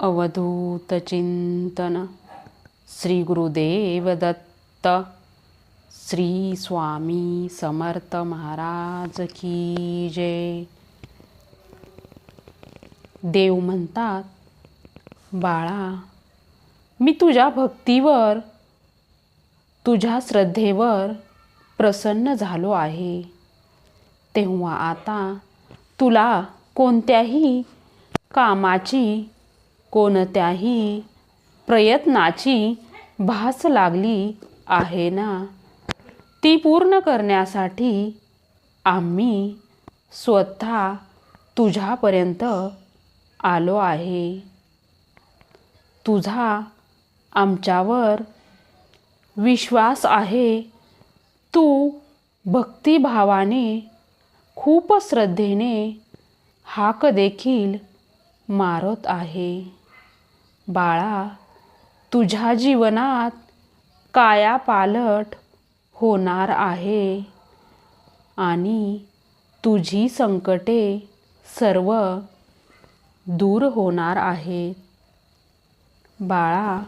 अवधूत चिंतन श्री गुरुदेव दत्त श्री स्वामी समर्थ महाराज की जय। देव म्हणतात बाळा मी तुझ्या भक्तीवर तुझ्या श्रद्धेवर प्रसन्न झालो आहे. तेव्हा आता तुला कोणत्याही कामाची कोणत्याही प्रयत्नाची भास लागली आहे ना? ती पूर्ण करण्यासाठी आम्ही स्वतः तुझ्यापर्यंत आलो आहे. तुझा आमच्यावर विश्वास आहे. तू भक्तिभावाने खूप श्रद्धेने हाक देखील मारत आहे. बाळा तुझ्या जीवनात कायापालट होणार आहे आणि तुझी संकटे सर्व दूर होणार आहेत. बाळा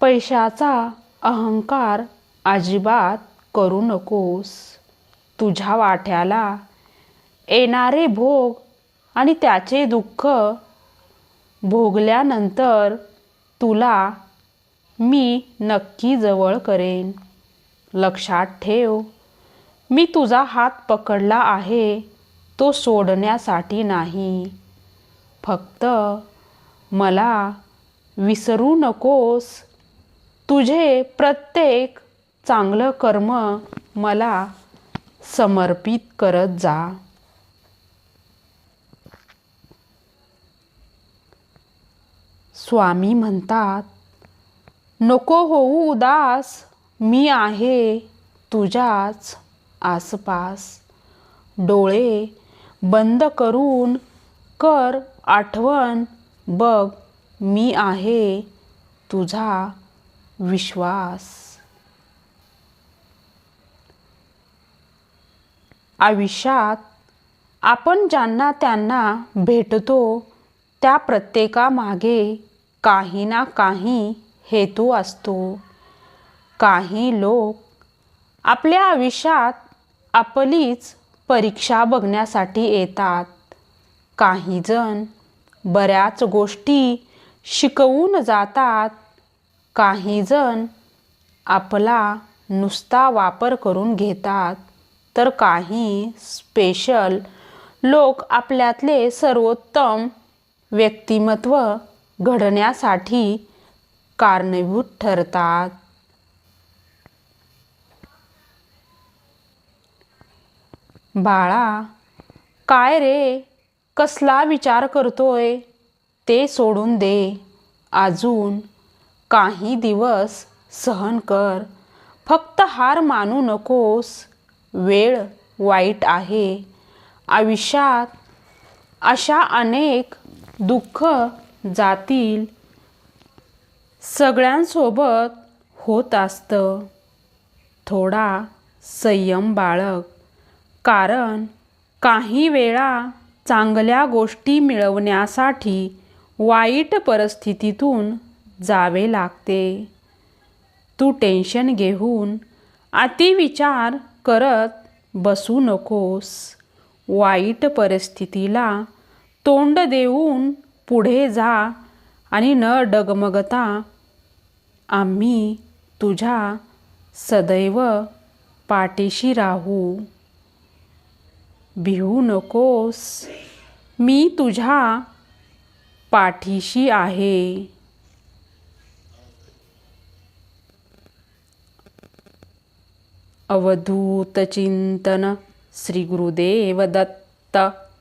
पैशाचा अहंकार अजिबात करू नकोस. तुझ्या वाट्याला येणारे भोग आणि त्याचे दुःख भोगल्यानंतर तुला मी नक्की जवळ करेन. लक्षात ठेव मी तुझा हात पकडला आहे तो सोडण्यासाठी नाही. फक्त मला विसरू नकोस तुझे प्रत्येक चांगलं कर्म मला समर्पित करत जा. स्वामी म्हणतात नको होऊ उदास मी आहे तुझ्याच आसपास. डोळे बंद करून कर आठवण बघ मी आहे तुझा विश्वास. आयुष्यात आपण ज्यांना त्यांना भेटतो त्या प्रत्येकामागे काही ना काही हेतू असतो. काही लोक आपल्या आयुष्यात आपलीच परीक्षा बघण्यासाठी येतात. काही जण बऱ्याच गोष्टी शिकवून जातात. काही जण आपला नुसता वापर करून घेतात. तर काही स्पेशल लोक आपल्यातले सर्वोत्तम व्यक्तिमत्व घडण्यासाठी कारणीभूत ठरतात. बाळा काय रे? कसला विचार करतोय? ते सोडून दे. अजून काही दिवस सहन कर. फक्त हार मानू नकोस. वेळ वाईट आहे. आयुष्यात अशा अनेक दुःख जातील. सगळ्यांसोबत होत असतं. थोडा संयम बाळग. कारण काही वेळा चांगल्या गोष्टी मिळवण्यासाठी वाईट परिस्थितीतून जावे लागते. तू टेन्शन घेऊन अतिविचार करत बसू नकोस. वाईट परिस्थितीला तोंड देऊन पुढे जा आणि न डगमगता आम्ही तुझ्या सदैव पाठीशी राहू. भिवू नकोस. मी तुझ्या पाठीशी आहे. अवधूत चिंतन श्री गुरुदेव दत्त.